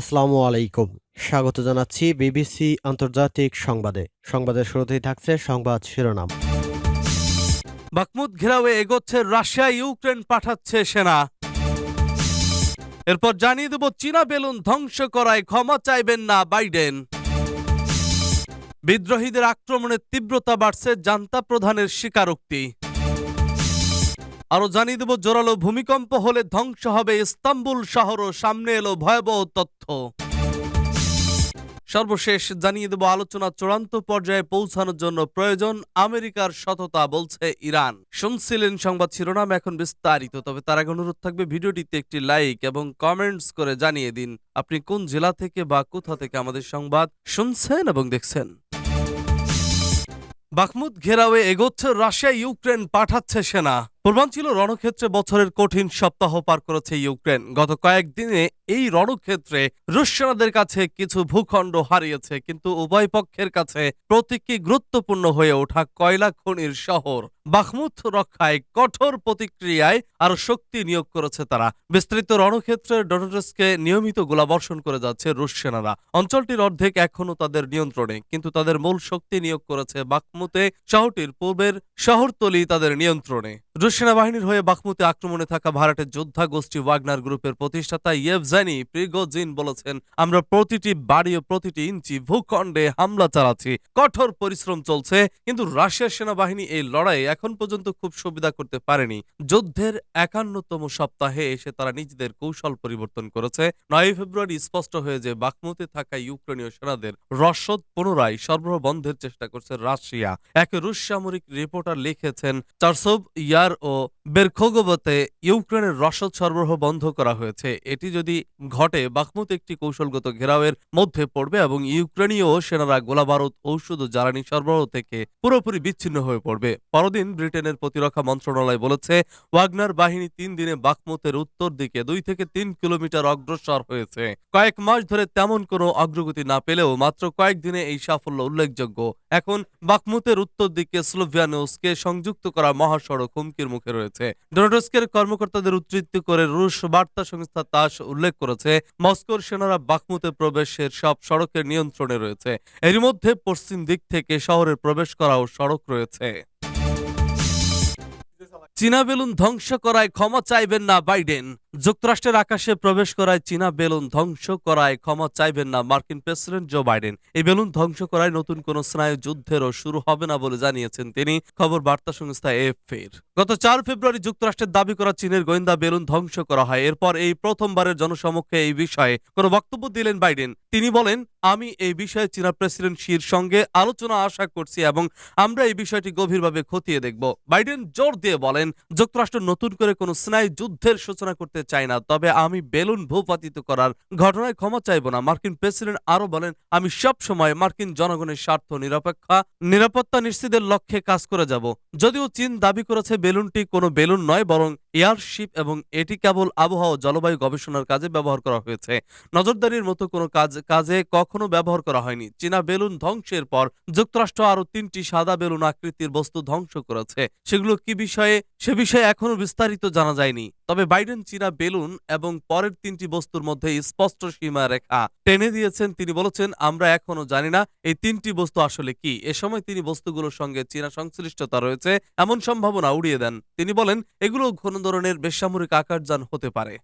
আসসালামু আলাইকুম। স্বাগত জানাচ্ছি বিবিসি আন্তর্জাতিক সংবাদে। সংবাদের শুরুতেই থাকছে সংবাদ শিরোনাম। বাকমুদ ঘেরাওয়ে এগোচ্ছে রাশিয়া, ইউক্রেন পাঠাচ্ছে সেনা। এরপর জানিয়ে দেব, চীনা বেলুন ধ্বংস করায় ক্ষমা চাইবেন না বাইডেন। বিদ্রোহীদের আক্রমণের তীব্রতা বাড়ছে জান্তা প্রধানের স্বীকারোক্তি। আরও জানিয়ে দেব, জোরালো ভূমিকম্প হলে ধ্বংস হবে ইস্তাম্বুল শহরও সামনে এলো ভয়াবহ তথ্য। সর্বশেষ জানিয়ে দেব, আলোচনা চূড়ান্ত পর্যায়ে পৌঁছানোর জন্য প্রয়োজন, আমেরিকার সততা বলছে ইরান। শুনছিলেন সংবাদ শিরোনাম, এখন বিস্তারিত। তবে তার আগে অনুরোধ থাকবে, ভিডিওটিতে একটি লাইক এবং কমেন্টস করে জানিয়ে দিন, আপনি কোন জেলা থেকে বা কোথা থেকে আমাদের সংবাদ শুনছেন এবং দেখছেন। বাখমুদ ঘেরাওয়ে এগোচ্ছে, রাশিয়া ইউক্রেন পাঠাচ্ছে সেনা। পূর্বাঞ্চল রণক্ষেত্রে বছরের কঠিন সপ্তাহ পার করেছে ইউক্রেন। গত কয়েকদিনে এই রণক্ষেত্রে রুশ সেনাদের কাছে কিছু ভূখণ্ড হারিয়েছে, কিন্তু উভয় পক্ষের কাছে প্রতীকী গুরুত্বপূর্ণ হয়ে ওঠা কয়লা খনির শহর বাখমুত রক্ষায় কঠোর প্রতিক্রিয়ায় আরও শক্তি নিয়োগ করেছে তারা। বিস্তৃত রণক্ষেত্রে ডোনেটসকে নিয়মিত গোলাবর্ষণ করে যাচ্ছে রুশ সেনারা। অঞ্চলটির অর্ধেক এখনও তাদের নিয়ন্ত্রণে, কিন্তু তাদের মূল শক্তি নিয়োগ করেছে বাখমুতে শহরটির পূর্বের শহরতলি তাদের নিয়ন্ত্রণে। রুশ সেনাবাহিনীর হয়ে বাখমুতে আক্রমণে থাকা ভাড়াটের যোদ্ধা গোষ্ঠী ওয়াগনার গ্রুপের প্রতিষ্ঠাতা ইয়েভজানি প্রিগোজিন বলেছেন, আমরা প্রতিটি বাড়ি ও প্রতিটি ইঞ্চি ভূখণ্ডে হামলা চালাচ্ছি। কঠোর পরিশ্রম চলছে, কিন্তু রাশিয়ার সেনাবাহিনী এই লড়াই এখন পর্যন্ত খুব সুবিধা করতে পারেনি। যুদ্ধের একান্নতম সপ্তাহে এসে তারা নিজেদের কৌশল পরিবর্তন করেছে। নয় ফেব্রুয়ারি স্পষ্ট হয়ে যে বাখমুতে থাকা ইউক্রেনীয় সেনাদের রসদ পুনরায় সরবরাহ বন্ধের চেষ্টা করছে রাশিয়া। এক রুশ সামরিক রিপোর্টার লিখেছেন চারসব ইয়ার ও বেরখোগোবতে ইউক্রেনের রসদ সরবরাহ বন্ধ করা হয়েছে। এটি যদি ঘটে, বাখমুত একটি কৌশলগত ঘেরাওয়ের মধ্যে পড়বে এবং ইউক্রেনীয় সেনারা গোলাবারুদ ঔষধ ও জ্বালানি সরবরাহ থেকে পুরোপুরি বিচ্ছিন্ন হয়ে পড়বে। পরদিন ব্রিটেনের প্রতিরক্ষা মন্ত্রণালয় বলেছে, ওয়াগনার বাহিনী তিন দিনে বাখমুতের উত্তর দিকে দুই থেকে তিন কিলোমিটার অগ্রসর হয়েছে। কয়েক মাস ধরে তেমন কোনো অগ্রগতি না পেলেও মাত্র কয়েকদিনে এই সাফল্য উল্লেখযোগ্য। এখন বাকমুতের উত্তর দিকে স্লোভিয়ানোসকে সংযুক্ত করা মহাসড়ক হুমকির মুখে রয়েছে। ডোনাডস্কের কর্মকর্তাদের উদ্ধৃত করে রুশ বার্তা সংস্থা তাস উল্লেখ করেছে, মস্কোর সেনারা বাখমুতে প্রবেশের সব সড়কের নিয়ন্ত্রণে রয়েছে। এর মধ্যে পশ্চিম দিক থেকে শহরে প্রবেশ করাও সড়ক রয়েছে। চীনা বেলুন ধ্বংস করায় ক্ষমা চাইবেন না বাইডেন। যুক্তরাষ্ট্রের আকাশে প্রবেশ করায় চীনা বেলুন ধ্বংস করায় ক্ষমা চাইবেন না মার্কিন প্রেসিডেন্ট জো বাইডেন। এই বেলুন ধ্বংস করায় নতুন কোন স্নায়ু যুদ্ধেরও শুরু হবে না বলে জানিয়েছেন তিনি, খবর বার্তা সংস্থা এফের গত চার ফেব্রুয়ারি যুক্তরাষ্ট্রের দাবি করা চীনের গোয়েন্দা বেলুন ধ্বংস করা হয়। এরপর এই প্রথমবারের জনসমক্ষে এই বিষয়ে কোনো বক্তব্য দিলেন বাইডেন। তিনি বলেন, আমি এই বিষয়ে চীনা প্রেসিডেন্ট শির সঙ্গে আলোচনা আশা করছি এবং আমরা এই বিষয়টি গভীরভাবে খতিয়ে দেখব। বাইডেন জোর দিয়ে বলেন, যুক্তরাষ্ট্র নতুন করে কোনো স্নায়ু যুদ্ধের সূচনা করতে চায় না, তবে আমি বেলুন ভূপাতিত করার ঘটনায় ক্ষমা চাইব না। মার্কিন প্রেসিডেন্ট আরও বলেন, আমি সব সময় মার্কিন জনগণের স্বার্থ, নিরপেক্ষা, নিরাপত্তা নিশ্চিতের লক্ষ্যে কাজ করে যাব। যদিও চীন দাবি করেছে বেলুনটি কোনো বেলুন নয়, বরং এয়ারশিপ এবং এটি কেবল আবহাওয়া জলবায়ু গবেষণার কাজে ব্যবহার করা হয়েছে। নজরদারির মতো কোনো কাজ, কাজে কখনো ব্যবহার করা হয়নি। চীনা বেলুন ধ্বংসের পর যুক্তরাষ্ট্র আরও তিনটি সাদা বেলুন আকৃতির বস্তু ধ্বংস করেছে। সেগুলো কি বিষয়ে, সে বিষয়ে এখনও বিস্তারিত জানা যায়নি। তবে বাইডেন চীনা বেলুন এবং পরের তিনটি বস্তুর মধ্যে স্পষ্ট সীমা রেখা টেনে দিয়েছেন। তিনি বলেছেন, আমরা এখনও জানি না এই তিনটি বস্তু আসলে কি। এ সময় তিনি বস্তুগুলোর সঙ্গে চীনা সংশ্লিষ্টতা রয়েছে, এমন সম্ভাবনা উড়িয়ে দেন। তিনি বলেন, এগুলো কোন ধরনের বেসামরিক আকারযান হতে পারে।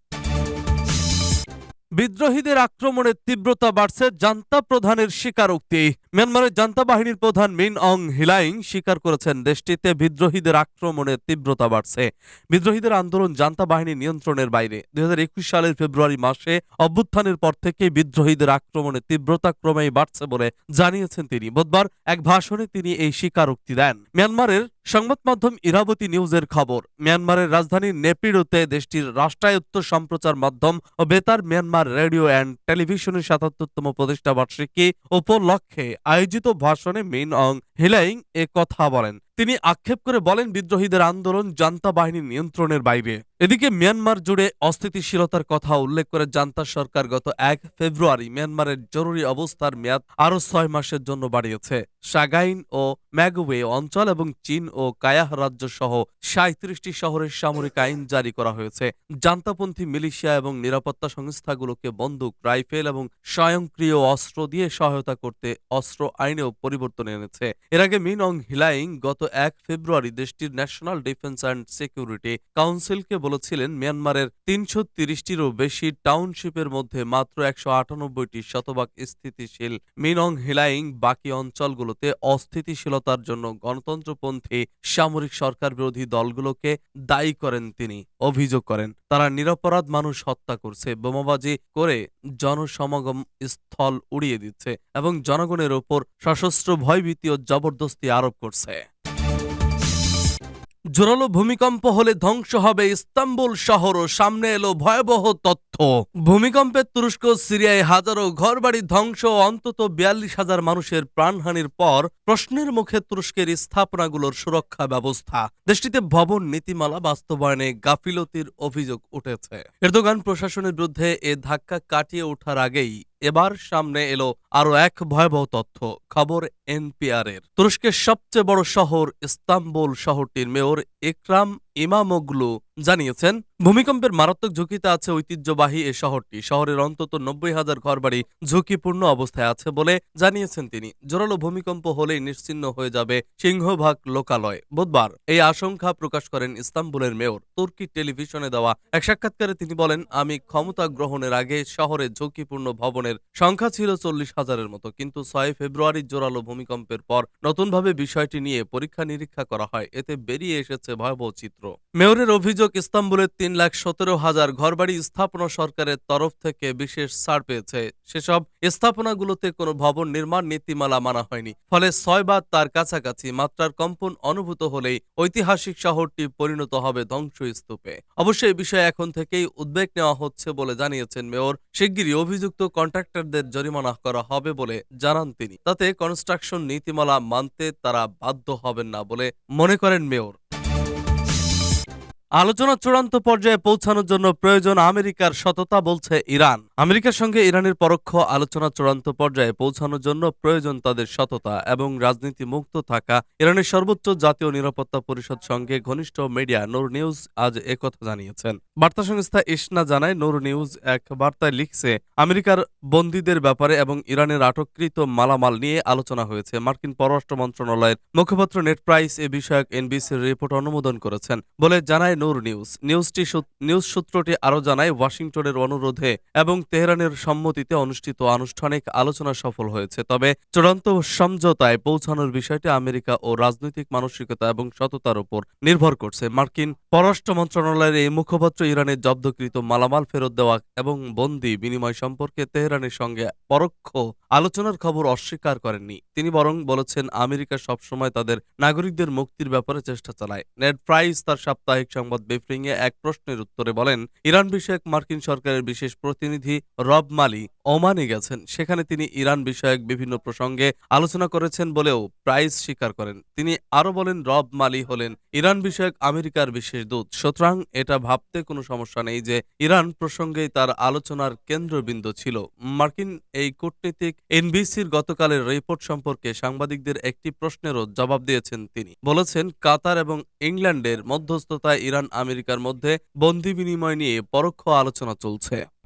বিদ্রোহীদের আক্রমণের তীব্রতা বাড়ছে জান্তা প্রধানের স্বীকারোক্তি। মিয়ানমারের জান্তা বাহিনীর প্রধান মিন অং হিলাইং স্বীকার করেছেন, দেশটিতে বিদ্রোহীদের আক্রমণের তীব্রতা বাড়ছে। বিদ্রোহীদের আন্দোলন জান্তা বাহিনীর নিয়ন্ত্রণের বাইরে। দুই হাজার একুশ সালের ফেব্রুয়ারি মাসে অভ্যুত্থানের পর থেকে বিদ্রোহীদের আক্রমণের তীব্রতা ক্রমেই বাড়ছে বলে জানিয়েছেন তিনি। বুধবার এক ভাষণে তিনি এই স্বীকারোক্তি দেন। মিয়ানমারের সংবাদ মাধ্যম ইরাবতী নিউজের খবর, মিয়ানমারের রাজধানী নেপিডোতে দেশটির রাষ্ট্রায়ত্ত সম্প্রচার মাধ্যম ও বেতার মিয়ানমার রেডিও অ্যান্ড টেলিভিশনের সাতাত্তরতম প্রতিষ্ঠা বার্ষিকী উপলক্ষে আয়োজিত ভাষণে মিন অং হিলাইং এ কথা বলেন। তিনি আক্ষেপ করে বলেন, বিদ্রোহীদের আন্দোলন জান্তা বাহিনীর নিয়ন্ত্রণের বাইরে। এদিকে মিয়ানমার জুড়ে অস্থিতিশীলতার কথা উল্লেখ করে জান্তা সরকার গত এক ফেব্রুয়ারি মিয়ানমারের জরুরি অবস্থার মেয়াদ আরও ছয় মাসের জন্য বাড়িয়েছে। সাগাইন ও ম্যাগওয়ে অঞ্চল এবং চীন ও কায়াহ রাজ্য সহ সাঁত্রিশটি শহরের সামরিক আইন জারি করা হয়েছে। জান্তাপন্থী মিলিশিয়া এবং নিরাপত্তা সংস্থাগুলোকে বন্দুক, রাইফেল এবং স্বয়ংক্রিয় অস্ত্র দিয়ে সহায়তা করতে অস্ত্র আইনেও পরিবর্তন এনেছে। এর আগে মিন অং হিলাইং গত এক ফেব্রুয়ারি দেশটির ন্যাশনাল ডিফেন্স অ্যান্ড সিকিউরিটি কাউন্সিলকে বলেছিলেন, মিয়ানমারের তিনশো তিরিশটিরও বেশি টাউনশিপের মধ্যে মাত্র একশো আটানব্বইটি শতভাগ স্থিতিশীল মিনং হিলাইং বাকি অঞ্চলগুলোতে অস্থিতিশীলতার জন্য গণতন্ত্রপন্থী সামরিক সরকার বিরোধী দলগুলোকে দায়ী করেন তিনি, অভিযোগ করেন। তারা নিরপরাধ মানুষ হত্যা করছে, বোমাবাজি করে জনসমাগম স্থল উড়িয়ে দিচ্ছে এবং জনগণের ওপর সশস্ত্র ভয়ভীতি ও জবরদস্তি আরোপ করছে। জোরালো ভূমিকম্প হলে ধ্বংস হবে ইস্তাম্বুল শহর ও সামনে এলো ভয়াবহ তথ্য। ভূমিকম্পে তুরস্ক সিরিয়ায় হাজারো ঘরবাড়ি ধ্বংস অন্তত বিয়াল্লিশ হাজার মানুষের প্রাণহানির পর প্রশ্নের মুখে তুরস্কের স্থাপনাগুলোর সুরক্ষা ব্যবস্থা। দেশটিতে ভবন, নীতিমালা, বাস্তবায়নে গাফিলতির অভিযোগ উঠেছে। এরদোগান প্রশাসনের বিরুদ্ধে এ ধাক্কা কাটিয়ে ওঠার আগেই এবার সামনে এলো আরও এক ভয়াবহ তথ্য, খবর এনপিআরের। তুরস্কের সবচেয়ে বড় শহর, ইস্তাম্বুল শহরটির মেয়র ইকরাম ইমামোগলু জানিয়েছেন, ভূমিকম্পের মারাত্মক ঝুঁকিতে আছে ঐতিহ্যবাহী এ শহরটি। শহরের অন্তত নব্বই হাজার ঘরবাড়ি ঝুঁকিপূর্ণ অবস্থায় আছে বলে জানিয়েছেন তিনি। জোরালো ভূমিকম্প হলেই নিশ্চিহ্ন হয়ে যাবে সিংহভাগ লোকালয়। বুধবার এই আশঙ্কা প্রকাশ করেন ইস্তাম্বুলের মেয়র। তুর্কি টেলিভিশনে দেওয়া এক সাক্ষাৎকারে তিনি বলেন, আমি ক্ষমতা গ্রহণের আগে শহরে ঝুঁকিপূর্ণ ভবনের সংখ্যা ছিল চল্লিশ হাজারের মতো, কিন্তু ছয় ফেব্রুয়ারি জোরালো ভূমিকম্পের পর নতুনভাবে বিষয়টি নিয়ে পরীক্ষা নিরীক্ষা করা হয়। এতে বেরিয়ে এসেছে ভয়াবহ চিত্র। মেয়রের অভিযোগ ইস্তাম্বুলের তিন লাখ সতেরো হাজার ঘরবাড়ি স্থাপনা সরকারের তরফ থেকে বিশেষ ছাড় পেয়েছে। সেসব স্থাপনাগুলোতে কোনো ভবন নির্মাণ নীতিমালা মানা হয়নি। ফলে ছয় বা তার কাছাকাছি মাত্রার কম্পন অনুভূত হলেই ঐতিহাসিক শহরটি পরিণত হবে ধ্বংসস্তূপে। অবশ্য এই বিষয়ে এখন থেকেই উদ্বেগ নেওয়া হচ্ছে বলে জানিয়েছেন মেয়র। শিগগিরই অভিযুক্ত কন্ট্রাক্টরদের জরিমানা করা হবে বলে জানান তিনি। তাতে কনস্ট্রাকশন নীতিমালা মানতে তারা বাধ্য হবেন না বলে মনে করেন মেয়র। আলোচনা চূড়ান্ত পর্যায়ে পৌঁছানোর জন্য প্রয়োজন আমেরিকার সততা, বলছে ইরান। আমেরিকার সঙ্গে ইরানের পরোক্ষ আলোচনা চূড়ান্ত পর্যায়ে পৌঁছানোর জন্য প্রয়োজন তাদের সততা এবং রাজনীতি মুক্ত থাকা। ইরানের সর্বোচ্চ জাতীয় নিরাপত্তা পরিষদ সঙ্গে ঘনিষ্ঠ মিডিয়া নূর নিউজ আজ একথা জানিয়েছেন। বার্তা সংস্থা ইসনা জানায়, নোর নিউজ এক বার্তায় লিখছে, আমেরিকার বন্দীদের ব্যাপারে এবং ইরানের আটককৃত মালামাল নিয়ে আলোচনা হয়েছে। মার্কিন পররাষ্ট্র মন্ত্রণালয়ের মুখপাত্র নেট প্রাইস এ বিষয়ক এনবিসির রিপোর্ট অনুমোদন করেছেন বলে জানায় নূর নিউজ। নিউজটি নিউজ সূত্রটি আরও জানায়, ওয়াশিংটনের অনুরোধে এবং তেহরানের সম্মতিতে অনুষ্ঠিত আনুষ্ঠানিক আলোচনা সফল হয়েছে। তবে চূড়ান্ত সমঝোতায় পৌঁছানোর বিষয়টি আমেরিকা ও রাজনৈতিক মানসিকতা এবং সততার উপর নির্ভর করছে। মার্কিন পররাষ্ট্র মন্ত্রণালয়ের এই মুখপাত্র ইরানের জব্দকৃত মালামাল ফেরত দেওয়া এবং বন্দি বিনিময় সম্পর্কে তেহরানের সঙ্গে পরোক্ষ আলোচনার খবর অস্বীকার করেননি। তিনি বরং বলেছেন, আমেরিকা সবসময় তাদের নাগরিকদের মুক্তির ব্যাপারে চেষ্টা চালায়। নেড প্রাইস তার সাপ্তাহিক সংবাদ ব্রিফিংয়ে এক প্রশ্নের উত্তরে বলেন ইরান বিষয়ক মার্কিন সরকারের বিশেষ প্রতিনিধি রব মালি ওমানে গেছেন। সেখানে তিনি ইরান বিষয়ক বিভিন্ন প্রসঙ্গে আলোচনা করেছেন বলেও প্রাইস স্বীকার করেন। তিনি আরও বলেন, রব মালি হলেন ইরান বিষয়ক আমেরিকার বিশেষ দূত। সুতরাং এটা ভাবতে কোনো সমস্যা নেই যে ইরান প্রসঙ্গেই তার আলোচনার কেন্দ্রবিন্দু ছিল। মার্কিন এই কূটনীতিক এনবিসির গতকালের রিপোর্ট সম্পর্কে সাংবাদিকদের একটি প্রশ্নেরও জবাব দিয়েছেন তিনি। বলেছেন, কাতার এবং ইংল্যান্ডের মধ্যস্থতায় ইরান আমেরিকার মধ্যে বন্দি বিনিময় নিয়ে পরোক্ষ আলোচনা চলছে।